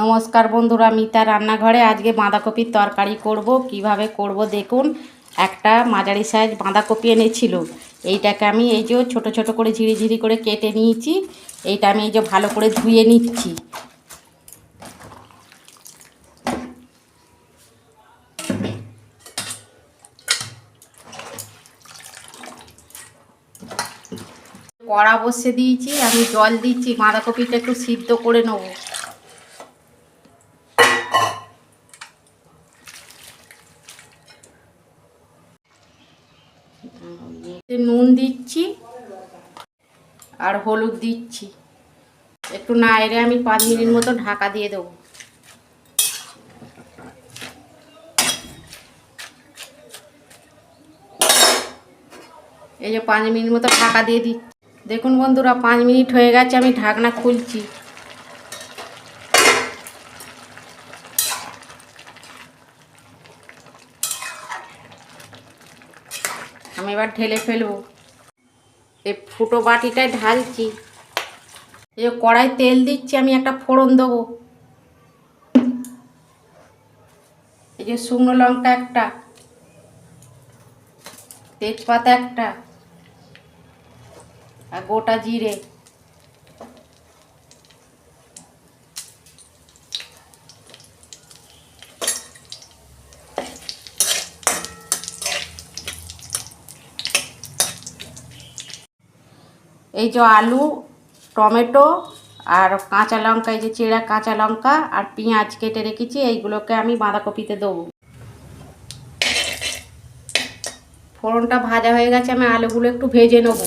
নমস্কার বন্ধুরা, মিতা রান্নাঘরে আজকে বাঁধাকপির তরকারি করব। কীভাবে করব দেখুন, একটা মাঝারি সাইজ বাঁধাকপি এনেছিল। এইটাকে আমি এই যে ছোট ছোট করে ঝিরি ঝিরি করে কেটে নিয়েছি। এইটা আমি এই যে ভালো করে ধুয়ে নিচ্ছি। কড়া বসে দিয়েছি, আমি জল দিচ্ছি, বাঁধাকপিটা একটু সিদ্ধ করে নেব এতে নুন দিচ্ছি আর হলুদ দিচ্ছি। একটু নাইরে আমি পাঁচ মিনিট মতো ঢাকা দিয়ে দেবো। এই যে পাঁচ মিনিট মতো ঢাকা দিয়ে দিচ্ছি। দেখুন বন্ধুরা, পাঁচ মিনিট হয়ে গেছে, আমি ঢাকনা খুলছি। আমি এবার ঢেলে ফেলব। এই ফুটো বাটিটায় ঢালছি। এই কড়াই তেল দিচ্ছি, আমি একটা ফোড়ন দেবো। এই যে শুকনো লঙ্কা একটা, তেজপাতা একটা, আর গোটা জিরে। এই যে আলু, টমেটো আর কাঁচা লঙ্কা, এই যে চেরা কাঁচা লঙ্কা আর পেঁয়াজ কেটে রেখেছি, এইগুলোকে আমি বাঁধাকপিতে দেবো। ফোড়নটা ভাজা হয়ে গেছে, আমি আলুগুলো একটু ভেজে নেব।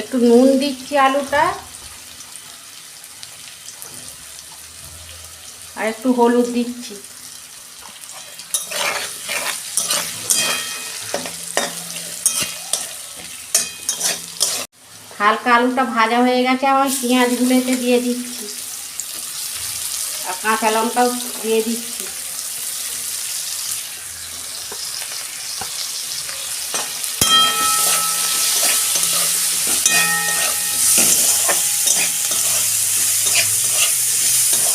একটু নুন দিচ্ছি আলুটা। আর একটু হলুদ দিচ্ছি। হালকা আলুটা ভাজা হয়ে গেছে আমার পেঁয়াজগুলো এতে দিয়ে দিচ্ছি। আর কাঁচা লঙ্কাও দিয়ে দিচ্ছি।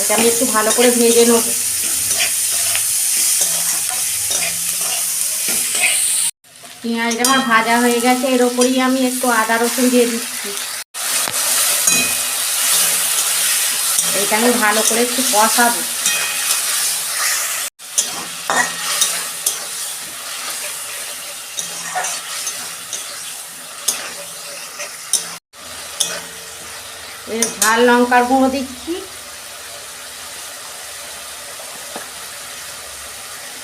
এটা আমি একটু ভালো করে ভেজে নেব। পেঁয়াজটা আমার ভাজা হয়ে গেছে, এর ওপরেই আমি একটু আদা রসুন দিয়ে দিচ্ছি। এটা আমি ভালো করে একটু কষাবো। ঝাল লঙ্কার গুঁড়ো দিচ্ছি।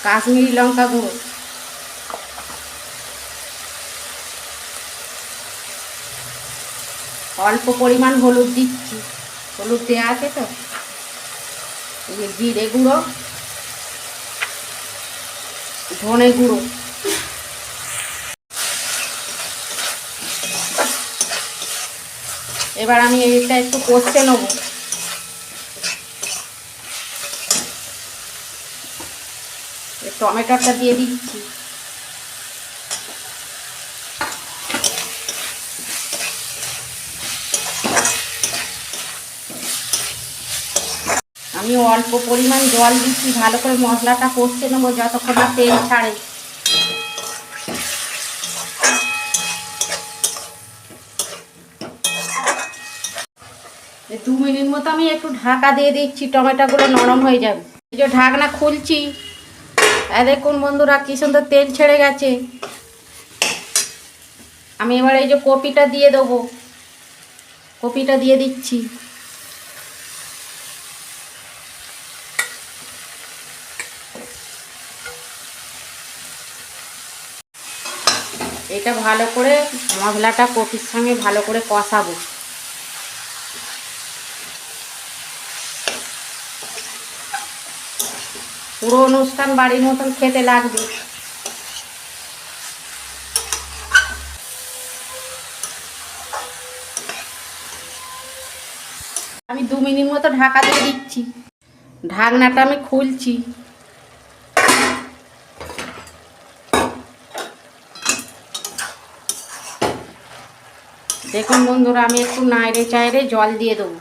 কাশ্মীরি লঙ্কা গুঁড়ো। অল্প পরিমাণ হলুদ দিচ্ছি। হলুদ দেওয়া আছে তো? এই যে জিরে গুঁড়ো, ধনে গুঁড়ো। এবার আমি এইটা একটু কষতে নেব। টমেটোটা দিয়ে দিচ্ছি। আমি অল্প পরিমাণ জল দিচ্ছি, ভালো করে মশলাটা কষতে নেব যতক্ষণ না তেল ছাড়ে। দু মিনিট মতো আমি একটু ঢাকা দিয়ে দিচ্ছি, টমেটোগুলো নরম হয়ে যাবে। এই যে ঢাকনা খুলছি আর দেখুন বন্ধুরা, কি সুন্দর তেল ছেড়ে গেছে। আমি এবার এই যে কপিটা দিয়ে দেবো। কপিটা দিয়ে দিচ্ছি। এটা ভালো করে মশলাটা কপির সঙ্গে ভালো করে কষাবো। পুরো অনুষ্ঠান বাড়ির মতন খেতে লাগবে। আমি দু মিনিট মতো ঢাকা দিয়ে দিচ্ছি। ঢাকনাটা আমি খুলছি। দেখুন বন্ধুরা, আমি একটু নাইড়ে চাইড়ে জল দিয়ে দেবো।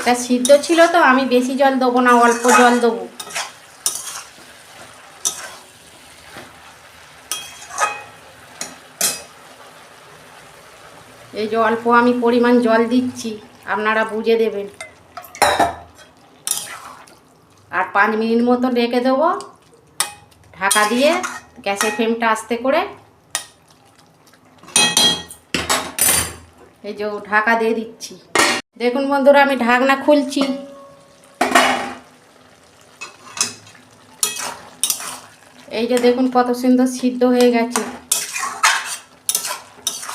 এটা সিদ্ধ ছিল তো, আমি বেশি জল দেবো না, অল্প জল দেবো। এই যে অল্প আমি পরিমাণ জল দিচ্ছি, আপনারা বুঝে দেবেন। আর পাঁচ মিনিট মতো রেখে দেবো, ঢাকা দিয়ে গ্যাসের ফ্লেমটা আস্তে করে। এই যে ঢাকা দিয়ে দিচ্ছি। দেখুন বন্ধুরা, আমি ঢাকনা খুলছি। এই যে দেখুন কত সুন্দর সিদ্ধ হয়ে গেছে।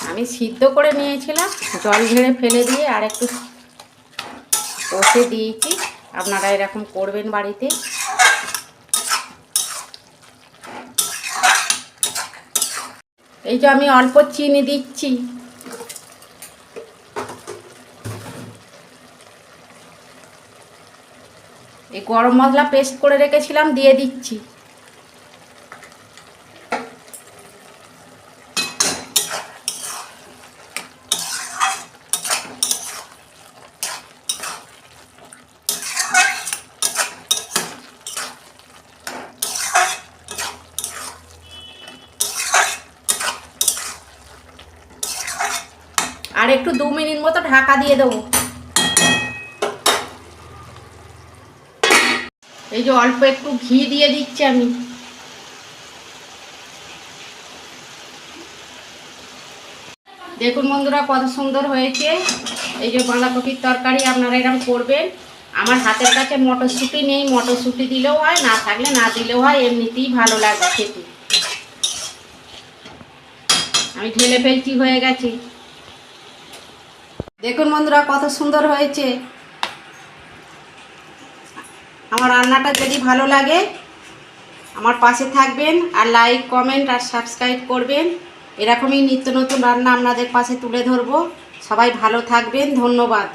আমি সিদ্ধ করে নিয়েছিলাম, জল ঝেড়ে ফেলে দিয়ে আর একটু কষে দিয়েছি। আপনারা এরকম করবেন বাড়িতে। এই যে আমি অল্প চিনি দিচ্ছি। গরম মশলা পেস্ট করে রেখেছিলাম, দিয়ে দিচ্ছি। আর একটু দু মিনিট মতো ঢাকা দিয়ে দেবো। এই যে অল্প একটু ঘি দিয়ে দিচ্ছি আমি। দেখুন বন্ধুরা কত সুন্দর হয়েছে। এই যে বাঁধাকপির তরকারি আপনারা এরকম করবেন। আমার হাতের কাছে মটরশুঁটি নেই, মটরশুঁটি দিলেও হয়, না থাকলে না দিলেও হয়, এমনিতেই ভালো লাগে খেতে। আমি ঢেলে ফেলছি, হয়ে গেছে। দেখুন বন্ধুরা কত সুন্দর হয়েছে। আমার রান্নাটা যদি ভালো লাগে, আমার পাশে থাকবেন আর লাইক কমেন্ট আর সাবস্ক্রাইব করবেন। এরকমই নিত্য নতুন রান্না আপনাদের পাশে তুলে ধরবো। সবাই ভালো থাকবেন, ধন্যবাদ।